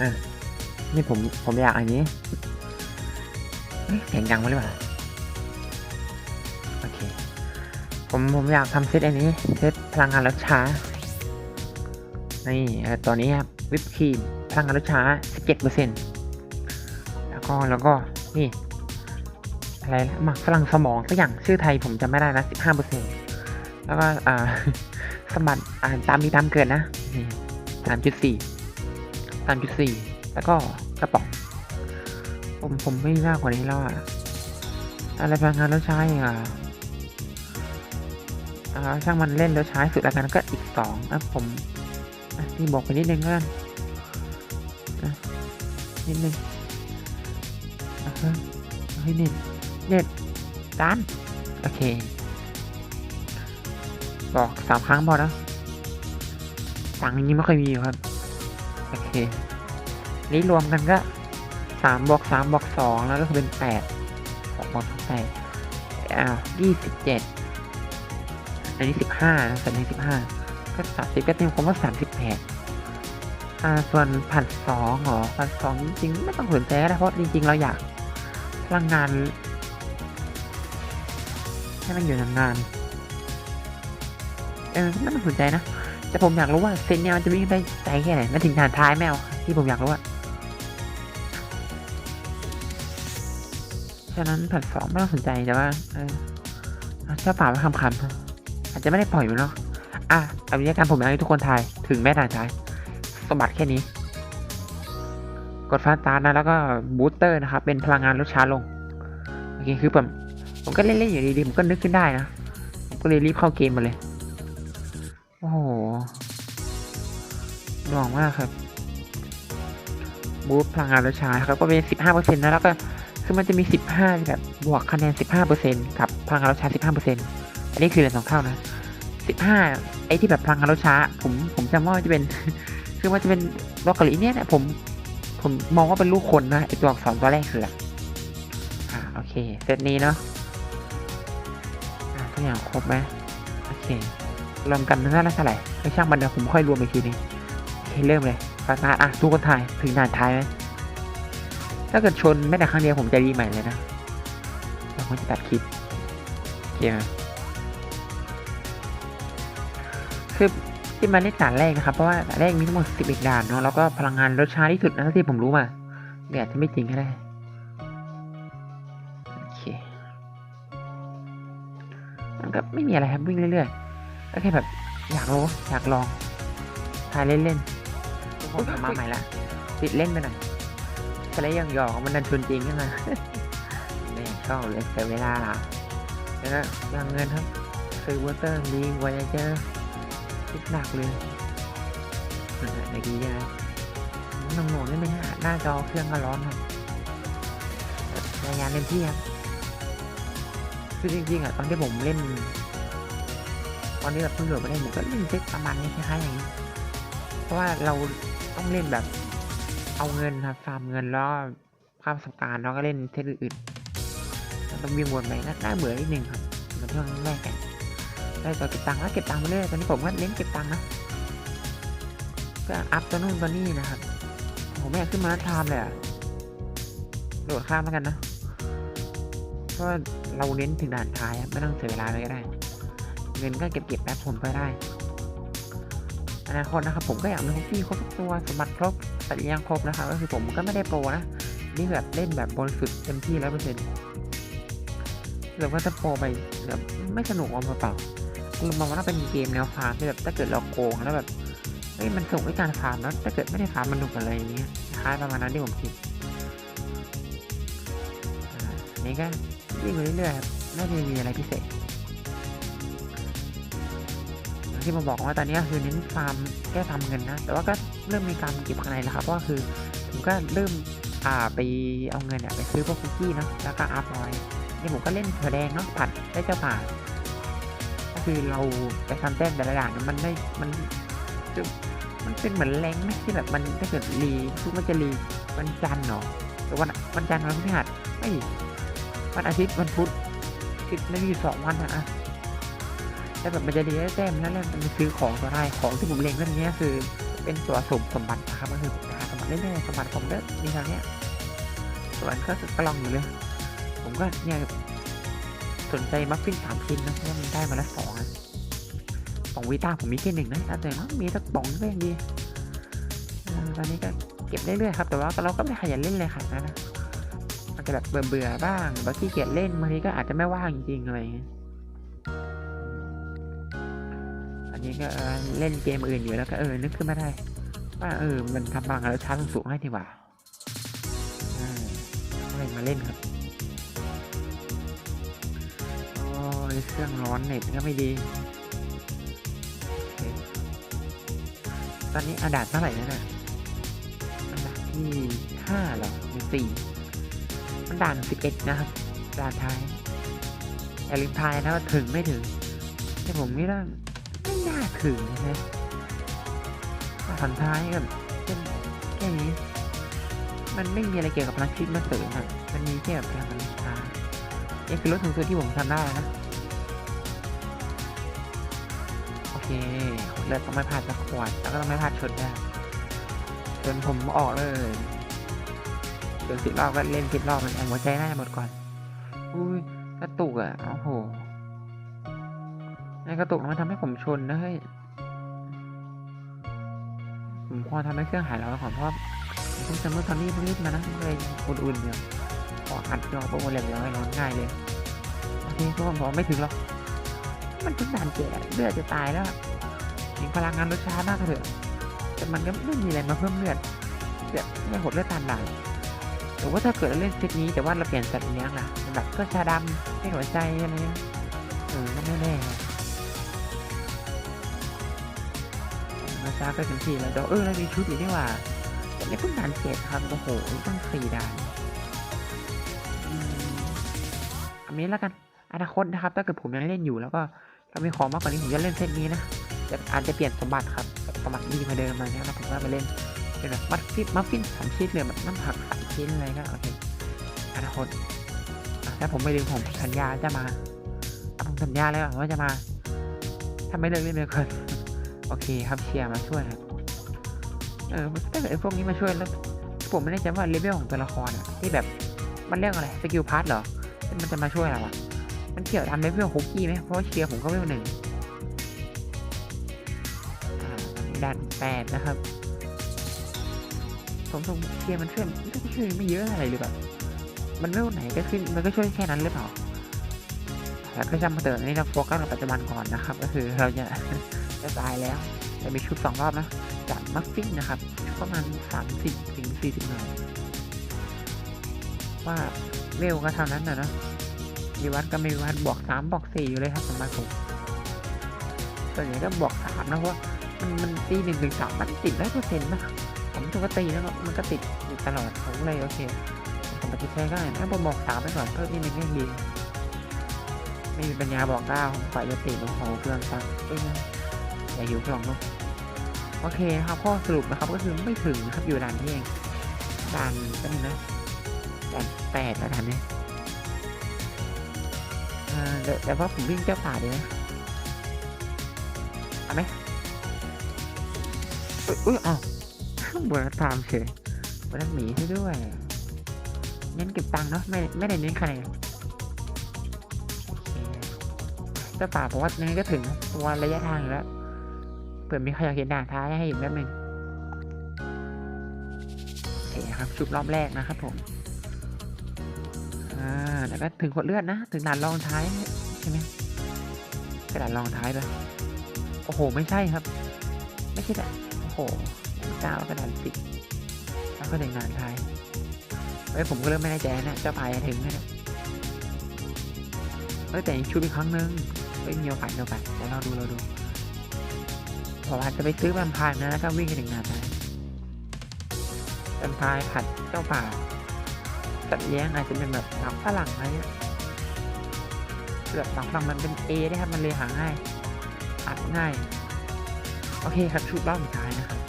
อะนี่ผมผมอยากอันนี้เสียงดังมาหรือเปล่าโอเค ผมผมอยากทำเซตอันนี้ เซตพลังงานลดช้า นี่เอ่อตัวนี้ครับวิปครีมพลังงานลดช้า 17%แล้วก็แล้วก็นี่อะไรนะหมักฝรั่งสมองสักอย่างชื่อไทยผมจำไม่ได้นะ15%แล้วก็อ่าสมบัติอ่านตามมีตามเกิดนะนี่ สามจุดสี่แล้วก็กระป๋องผมผมไม่มากกว่านี้แล้วอะอะไรพลังงานแล้วใช้อะอ่าช่างมันเล่นแล้วใช้สุดแล้วกันก็อีกสองอะผมอะที่บอกไปนิดนึงแล้วกันนิดนึงเฮ้ยเฮ้ยเน็ตเน็ตจานโอเค บอกสามครั้งพอนะตังค์อย่างนี้ไม่ค่อยมีอยู่ครับ โอเค นี่รวมกันก็สามบวกสามบวกสองแล้วก็คือเป็นแปดสองบวกสองแปดอ่ายี่สิบเจ็ดอันนี้สิบห้านะส่วนนี้สิบห้าก็สามสิบก็เต็มคำว่าสามสิบแปดอ่าส่วนพันสองหรอพันสองจริงๆ ไม่ต้องสนใจก็ได้เพราะจริง ๆ เราอยากพลังงานให้มันอยู่นานๆเออไม่ต้องสนใจนะ แต่ผมอยากรู้ว่าเซนเนี่ยมันจะวิ่งได้ไกลแค่ไหนมาถึงฐานท้ายแมวที่ผมอยากรู้อะฉะนั้นแผ่นสองไม่ต้องสนใจแต่ว่าเออถ้าฝ่าไว้คำคำอาจจะไม่ได้ปล่อยอยู่เนาะอะเอาวิธีการผมอยากให้ทุกคนทายถึงแม่ฐานท้ายสมบัติแค่นี้ กดฟ้าตาร์นะแล้วก็บูสเตอร์นะครับเป็นพลังงานลดช้าลงโอเคคือผมผมก็เล่นๆอยู่ดีๆผมก็นึกขึ้นได้นะผมก็เลยรีบเข้าเกมมาเลย หน่วงมากครับบูทพลังงานรถช้าครับก็เป็นสิบห้าเปอร์เซ็นต์นะแล้วก็คือมันจะมีสิบห้าแบบบวกคะแนนสิบห้าเปอร์เซ็นต์กับพลังงานรถช้าสิบห้าเปอร์เซ็นต์อันนี้คือเหลือสองเท่านะสิบห้าไอ้ที่แบบพลังงานรถช้า ผมผมจำว่าจะเป็น คือมันจะเป็นบล็อกกอรี่เนี่ยนะผมผมมองว่าเป็นลูกคนนะไอตัวอักษรตัวแรกคืออะอ่าโอเคเซตนี้เนาะอ่าทุกอย่างครบไหมโอเครวมกันน่าจะเท่าไหร่ไม่ช่างมันเดี๋ยวผมค่อยรวมอีกทีนึง โอเคเริ่มเลยฟาสตาร์ทอะทุกคนถ่ายถึงด่านท้ายไหมถ้าเกิดชนไม่แต่ครั้งเดียวผมจะรีใหม่เลยนะแล้วผมจะตัดคลิปโอเคไหมคือที่มาเล่นด่านแรกนะครับ เพราะว่าด่านแรกมีทั้งหมดสิบอ็ดด่านเนาะแล้วก็พลังงานลดช้าที่สุดนะที่ผมรู้มาเนี่ยอาจจะไม่จริงก็ได้โอเคมันก็ไม่มีอะไรครับวิ่งเรื่อยๆก็แค่แบบอยากรู้อยากลองทายเล่นๆ คนกลับมาใหม่ละติดเล่นไปหน่อยทะเลยังหยอกมันดันชวนจริงขึ้นมาไม่ชอบเลยเสียเวลาล่ะแล้วก็ยังเงินครับซื้อวอเตอร์ลีวายเจอคิดหนักเลยในดีใช่ไหมหน่วงๆนิดนึงฮะหน้าจอเครื่องก็ร้อนครับรายงานเต็มที่ครับคือจริงๆอะตอนที่ผมเล่น ตอนนี้แบบเพิ่งโหลดมาได้ผมก็เล่นเซ็ตประมาณนี้คล้ายๆอย่างนี้ เพราะว่าเรา ต้องเล่นแบบ เอาเงินครับฟาร์มเงินแล้วข้ามสงกรารแล้วก็เล่นเทคอื่นๆต้องวิ่งวนไปน่าเบื่อนิดนึงครับเหมือนช่วงแรกกันได้ต่อเก็บตังค์แล้วเก็บตังค์ไปเรื่อยตอนนี้ผมก็เน้นเก็บตังค์นะก็อัพตัวนู่นตัวนี่นะครับผมไม่อยากขึ้นมาทามเลยอะโหลดข้ามแล้วกันนะเพราะเราเน้นถึงด่านท้ายไม่ต้องเสียเวลาเลยก็ได้ เงินก็เก็บเก็บๆแป๊บผมก็ได้ นาคตนะครับผมก็อยากมีคุกกี้ครบทุกตัวสมบัติครบปฏิยังครบนะครับก็คือผมก็ไม่ได้โปรนะนี่แบบเล่นแบบบริสุทธิ์เต็มที่ร้อยเปอร์เซ็นต์หรือว่าถ้าโปรไปเดี๋ยวไม่สนุกเอาเปล่าคือมองว่าเป็นเกมแนวฟาร์มที่แบบถ้าเกิดเราโกงแล้วแบบเฮ้ยมันส่งด้วยการฟาร์มแล้วถ้าเกิดไม่ได้ฟาร์มมันหนุกอะไรอย่างเงี้ยคล้ายประมาณนั้นที่ผมคิดอันนี่ก็วิ่งไปเรื่อยๆครับไม่ได้มีอะไรพิเศษ ที่ผมบอกว่าตอนนี้คือเน้นฟาร์มแก้ฟาร์มเงินนะ แต่ว่าก็เริ่มมีการเก็บภายในแล้วครับเพราะว่าคือผมก็เริ่มอ่าไปเอาเงินเนี่ยไปซื้อพวกคุกกี้เนาะแล้วก็อัพไว้นี่ผมก็เล่นถั่วแดงเนาะผัดได้เจ้าป่าก็คือเราไปทำแต้มแต่ละอย่างมันได้มันมันเป็นเหมือนแรงไหมที่แบบมันถ้าเกิดรีทุกมันจะรีวันจันทร์เนาะหรือวันวันจันทร์วันพฤหัสไม่วันอาทิตย์วันพุธติดไม่มีสองวันอะ อะแต่แบบมันจะดีได้แต้มแล้วแหละมันซื้อของตัวได้ของที่ผมเล็งเรื่องนี้คือ เป็นตัวสมสมบัตินะครับก็คือหาสมบัติเรื่อยๆสมบัติผมก็มีเท่าเนี้ยส่วนก็กระลองอยู่เลย ผมก็เนี่ยสนใจมัฟฟินสามชิ้นนะเพราะว่ามันได้มาละสองอะสองวีต้าผมมีแค่หนึ่งนะแต่เนาะมีสักป๋องก็ยังดีตอนนี้ก็เก็บเรื่อยๆครับ แต่ว่าเราก็ไม่ขยันเล่นเลยค่ะนะมันจะแบบเบื่อๆบ้างบางทีเกียจเล่นบางทีก็อาจจะไม่ว่างจริงๆอะไรอย่างเงี้ย ก็เล่นเกมอื่นอยู่แล้วก็เออนึกขึ้นมาได้ว่าเออมันทำพลังแล้วชาร์จสูงให้ดีกว่าอ่าก็เลยมาเล่นครับโอ้ยเครื่องร้อนเน็ตก็ไม่ดีอตอนนี้อันดับเท่าไหร่แล้วนะอันดับที่ห้าหรอหรือสี่มันด่านสิบเอ็ดนะครับด่านท้ายอย่าลืมทายนะว่าถึงไม่ถึงแต่ผมไม่น่า ถึงนะด่านท้ายกับเป็นแค่นี้ มันไม่มีอะไรเกี่ยวกับพลังชีวิตมาเสริมอะมันมีแค่แบบพลังช้านี่คือรถถึงตัวที่ผมทำได้นะ โอเคเลือดต้องไม่พลาดสักขวด แล้วก็ต้องไม่พลาดชนได้จนผมออกเลยจนสิบรอบก็เล่นสิบรอบมันเอาหัวใจน่าจะหมดก่อน อุ้ยกระตุกอะ โอ้โห ไอกระตุกมันทำให้ผมชนนะเฮ้ย ผมควรทำให้เครื่องหายแล้วก่อนเพราะผมเพิ่งจะเมื่อตอนนี้รีบมานะมันเลยอุ่นๆอยู่พออัดจอปุ๊บเรียบร้อยร้อนง่ายเลยโอเคกคนบอกไม่ถึงหรอก มันเพิ่งด่านเจ็ดอเลือดจะตายแล้วอะถึงพลังงานลดช้ามากเถอะ แต่มันก็ไม่มีอะไรมาเพิ่มเลือดเลือดไม่หดเลือดตามด่านหรือว่าถ้าเกิดเราเล่นเซตนี้แต่ว่าเราเปลี่ยนสัตว์เลี้ยงล่ะแบบก็ชาดำให้หัวใจอะไรเงี้ยเออไม่แน่ มาช้าก็ถึงที่แล้วเดี๋ยวเออเรามีชุดอยู่นี่ว่าแต่ไม่เพิ่งด่านเจ็ดครับโอ้โหตั้งสี่ด่านอันนี้แล้วกันอนาคตนะครับ ถ้าเกิดผมยังเล่นอยู่แล้วก็ถ้ามีของมากกว่านี้ผมจะเล่นเซตนี้นะแต่อาจจะเปลี่ยนสมบัติครับสมบัติดีมาเดิมอะไรเงี้ยแล้วผมก็มาเล่นเป็นแบบมัฟฟินมัฟฟินสามชิ้นเลยแบบน้ำผักสามชิ้นอะไรก็โอเคอนาคตอะถ้าผมไม่ลืมผมสัญญาจะมาผมสัญญาเลยว่าจะมาถ้าไม่เลิกเล่นเลยก่อน โอเคครับเชียร์มาช่วยครับเออถ้าเกิดไอ้พวกนี้มาช่วยแล้ว ผมไม่แน่ใจว่าเลเวลของตัวละครอะที่แบบมันเรียกอะไรสกิลพาร์ทเหรอที่มันจะมาช่วยเราอะมันเกี่ยวทำเลเวลคุกกี้ไหมเพราะเชียร์ผมก็เลเวลหนึ่งด่านแปดนะครับผมสงเชียร์มันช่วยมันช่วยไม่เยอะอะไรเลยแบบมันเลเวลไหนก็ขึ้นมันก็ช่วยแค่นั้นหรือเปล่าแล้วก็จำมาเติมนนี้เราโฟกัสกับปัจจุบันก่อนนะครับ ก็คือเราจะ จะตายแล้วจะมีชุดสองรอบนะจากมัฟฟินนะครับชุดประมาณสามสิบถึงสี่สิบหน่วยว่าเวลก็เท่านั้นนะเนะมีวัดก็มีวัดบอกสามบอกสี่อยู่เลยครับสำหรับผมส่วนใหญ่ก็บอกสามนะเพราะว่ามันมันตีหนึ่งถึงสามมันติดได้เปอร์เซ็นต์นะผมถูกก็ตีแล้วมันก็ติดอยู่ตลอดผมเลยโอเคผมปฏิเสธก็ได้ถ้าผมบอกสามไปก่อนเพิ่มนิดนึงก็ยังดีไม่มีปัญญาบอกเก้าฝ่ายจะติดลงของเครื่องตังเอ้ย อย่าหิวกล่องเนอะโอเคครับข้อสรุปนะครับก็คือไม่ถึงครับอยู่ด่านนี้เองด่านนี่นะด่านแปดแล้วด่านนี้เดี๋ยวแต่ว่าผมวิ่งเจ้าป่าดีไหมเอาไหมอุ้ยอ้าวบนตามเฉยบนหมีให้ด้วยเน้นเก็บตังค์เนาะไม่ไม่ได้เน้นคะแนนโอเคเจ้าป่าผมว่ายังไงก็ถึงตัวระยะทางอยู่แล้ว เผื่อมีใครอยากเห็นด่านท้ายให้อีกแป๊บหนึงโอเคครับชุบรอบแรกนะครับผมอ่าแล้วก็ถึงขวดเลือดนะ ถึงด่านรองท้ายใช่ไหมกระดาษรองท้ายเลยโอ้โห ไม่ใช่ครับ ไม่ใช่ด่านโอ้โหเก้ากระดานสิบแล้วก็ถึงด่านท้ายเอ้ยผมก็เริ่มไม่แน่ใจนะเจะพายจะถึงไหมเนี่ยเอ้ยแต่ยังชุบอีกครั้งนึงเอ้ยมีโอกาสมีโอกาสเดี๋ยวเราดูเราดู ผมอาจจะไปซื้อแวมไพายนะแล้วก็วิ่งไปถึงด่านท้ายแวมไพายผัดเจ้าป่าสัตว์เลี้ยงอาจจะเป็นแบบหนังฝรั่งอะไรเงี้ยแบบหนังฝรั่งมันเป็นเอได้ครับมันเลยหาง่ายอัดง่าย โอเคครับชุดรอบสุดท้ายนะครับ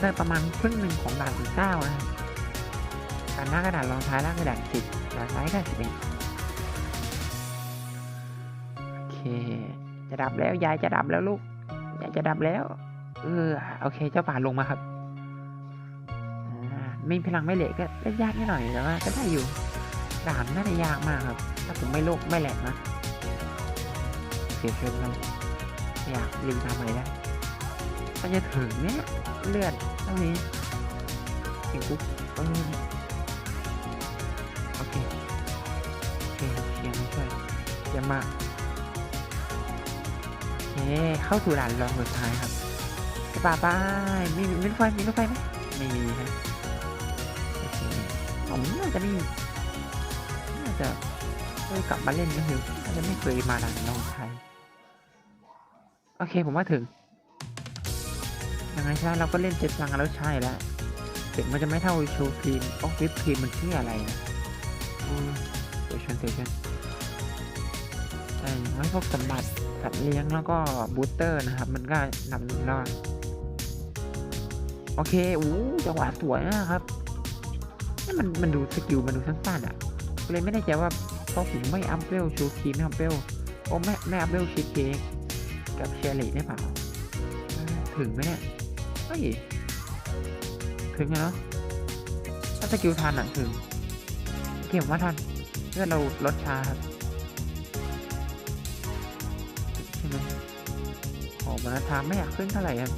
ได้ประมาณครึ่งหนึ่งของด่านที่เก้านะครับด่านหน้ากระดาษรองท้ายล่างกระดาษสิบด่านท้ายกระดาษสิบเอง ดับแล้ว ยายจะดับแล้วลูก ยายจะดับแล้ว เออ โอเค เจ้าป่าลงมาครับอ่มีพลังไม่เหล็กก็เล่ยากนิดหน่อยแต่ว่าก็ได้อยู่ด่านน่าจะยากมากครับ ถ้าผมไม่โลกไม่แหลกนะเสียเชิญมันอยากรีบทำอะไรได้ก็จะถึงเนี้ยเลือดเท่านี้ถึงปุ๊บเออโอเคโอเคเชียร์มาช่วยเยี่ยมมาก เข้าสู่ด่านรองสุดท้ายครับจะป่าไปมีมีรถไฟมีรถไฟไหมไม่มีครับโอเคผมน่าจะไมมีน่าจะกลับมาเล่นก็คือน่าจะไม่เคยมาด่านรองสุดท้ายโอเคผมว่าถึงยังไงใช่เราก็เล่นเจ็ดพลังกันแล้วใช่แล้วถึงมันจะไม่เท่าโชว์ครีมออฟฟิศครีมมันชื่ออะไรนะอืมเดี๋ยวชนเดี๋ยวชน ใช่ไว้พวกสมบัติสัตว์เลี้ยงแล้วก็บูสเตอร์นะครับ มันก็นำรอดโอเคอู้จังหวะสวยนะครับนี่มันมันดูสกิลมันดูสั้นๆอะเลยไม่แน่ใจว่าเพราะผมไม่อัพเวลชว์ครีมไม่อัพเวลโอ้ไม่ไม่อัพเวลชีเค้กกับเชอรี่ได้เปล่าถึงไหมเนี่ยเฮ้ยถึงแล้วเนอะถ้าสกิลทันอะถึงเก็บว่าทันเพื่อเราลดชาครับ โอ้บรรทามไม่อยากขึ้นเท่าไหร่ครับ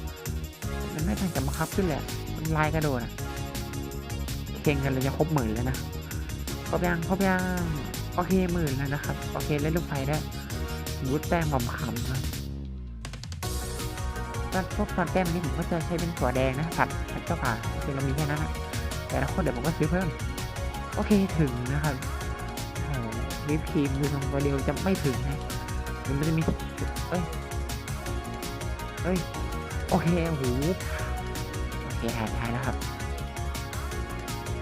มันไม่ทันจะมาคับขึ้นแหละมันลายกระโดดอะเข่งกันเลยจะครบหมื่นแล้วนะครบยังครบยังโอเคหมื่นแล้วนะครับโอเคเล่นลูกไฟได้วุดแป้งบอมคำครับก็พวกตอนแต้มนี้ผมก็จะใช้เป็นถั่วแดงนะผัดผัดเจ้าป่าคือเรามีแค่นั้นนะแต่ละคนเดี๋ยวผมก็ซื้อเพิ่ม โอเคถึงนะครับโอ้โหวิปครีมดูตรงตัวเดียวจะไม่ถึงนะมันไม่ได้มีเอ้ย เอ้ย โอเคโอ้โอเคหายหายแล้วครับ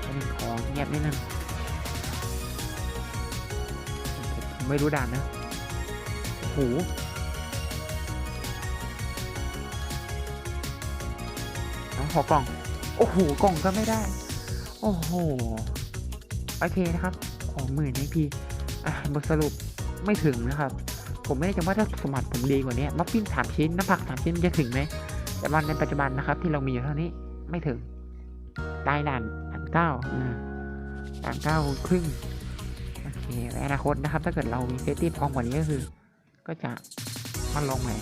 เป็นของเงียบนิดนึงไม่รู้ด่านนะโอ้โหน้องขอกล่อง โอ้โห กล่องก็ไม่ได้ โอ้โห โอเคนะครับ ของหมื่นให้พี่อะบทสรุปไม่ถึงนะครับ ผมไม่ได้จว่าถ้าสมบัติผมดีกว่านี้มัฟฟินสามชิ้นน้ำผักสามชิ้นจะถึงไหมแต่วันในปัจจุบันนะครับ ที่เรามีอยู่เท่านี้ไม่ถึงตายด่านอันเก้าอ่าด่านเก้าครึ่งโอเคในอนาคตนะครับ ถ้าเกิดเรามีเซตตี้พร้อมกว่านี้ก็คือ ก็จะมาลงใหม่